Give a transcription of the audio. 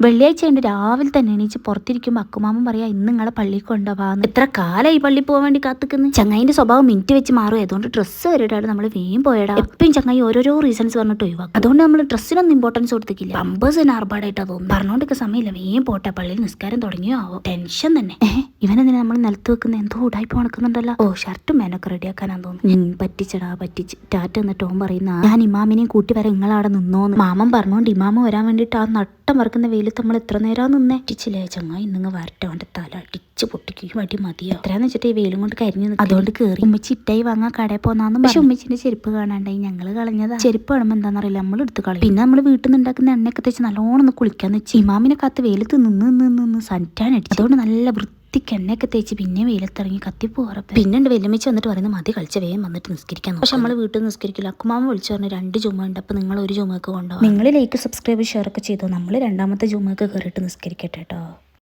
വെള്ളിയാഴ്ച ഉണ്ട് രാവിലെ തന്നെ എണീച്ച് പുറത്തിരിക്കുമ്പോൾ അക്കുമാമൻ പറയാ ഇന്ന് നിങ്ങളെ പള്ളിയിൽ കൊണ്ടുപോകാന്ന് എത്ര കാലമായി പള്ളി പോകാൻ വേണ്ടി കാത്തുക്കുന്ന? ചങ്ങായിന്റെ സ്വഭാവം മിനിറ്റ് വെച്ച് മാറും. അതുകൊണ്ട് ഡ്രസ്സ് വരെടാണ്. നമ്മൾ വേഗം പോയടാ. എപ്പോഴും ചങ്ങായി ഓരോരോ റീസൺസ് പറഞ്ഞിട്ട് ഒഴിവാക്കും. അതുകൊണ്ട് നമ്മൾ ഡ്രസ്സിനൊന്നും ഇമ്പോർട്ടൻസ് കൊടുത്തിക്കില്ല. പമ്പേഴ്സിന് ആർഭാടായിട്ടാ തോന്നുന്നു. പറഞ്ഞോണ്ടൊക്കെ സമയമില്ല. വേഗം പോട്ടെ. പള്ളിയിൽ നിസ്കാരം തുടങ്ങിയോ ആവോ? ടെൻഷൻ തന്നെ. ഇവനെന്തിനാ നമ്മൾ നിലത്ത് വെക്കുന്ന? എന്തോ ഉടായ്പ നടക്കുന്നുണ്ടല്ലോ. ഓ ഷർട്ടും മേനൊക്കെ റെഡിയാക്കാനാന്ന് തോന്നുന്നു. പറ്റിച്ചടാ പറ്റിച്ച്. ടാറ്റ എന്ന് ടോം പറയുന്ന ഞാൻ ഇമാമിനെയും കൂട്ടി വരെ നിങ്ങളവിടെ നിന്നോന്ന്. മാമൻ പറഞ്ഞോണ്ട് ഇമാമ വരാൻ വേണ്ടിയിട്ട് ആ നട്ടം വറക്കുന്ന വെയിലത്ത് നമ്മൾ എത്ര നേരം നിന്നേ? അടിച്ചില്ലേ ചങ്ങായി നിങ്ങ വരട്ടെ. തല അടിച്ച് പൊട്ടിക്കും. അടി മതിയോ? എത്രയാന്ന് വെച്ചിട്ട് ഈ വെയിലും കൊണ്ട് കരിഞ്ഞു. അതുകൊണ്ട് കയറി ഉമ്മ ഇട്ടായി വാങ്ങാൻ കടയിൽ പോന്നാന്ന് പക്ഷെ ഉമ്മച്ചിന്റെ ചെരുപ്പ് കാണാണ്ടായി. ഞങ്ങൾ കളഞ്ഞതാ. ചെരുപ്പ് കാണുമ്പോൾ എന്താണെന്നറിയില്ല നമ്മൾ എടുത്ത് കളയും. പിന്നെ നമ്മൾ വീട്ടിൽ നിന്ന് ഉണ്ടാക്കുന്ന എണ്ണയൊക്കെ തെച്ച് നല്ലോണം ഒന്ന് കുളിക്കാന്ന് വെച്ച്. ഇമാമിനെ കാത്ത് വെയിലത്ത് നിന്ന് നിന്ന് നിന്ന് സന്റാൻ അടിച്ചു. അതുകൊണ്ട് നല്ല വൃത്തിക്ക് എണ്ണയൊക്കെ തേച്ച് പിന്നെ വെയിലത്തിറങ്ങി കത്തിപ്പോറപ്പ് പിന്നെ ഉണ്ട് വെല്ലുമിച്ച് വന്നിട്ട് പറയുന്നത് മതി കളിച്ച വേഗം വന്നിട്ട് നിസ്കരിക്കാൻ പക്ഷെ നമ്മൾ വീട്ടിൽ നിസ്കരിക്കില്ല. അക്കുമാമ വിളിച്ചു പറഞ്ഞ രണ്ട് ചുമ ഉണ്ട് അപ്പൊ നിങ്ങൾ ഒരു ചുമക്ക് കൊണ്ടുപോകും നിങ്ങൾ ലൈക്ക് സബ്സ്ക്രൈബ് ഷെയർ ഒക്കെ ചെയ്തോ. നമ്മൾ രണ്ടാമത്തെ ചുമക്ക് കയറിയിട്ട് നിസ്കരിക്കട്ടെ കേട്ടോ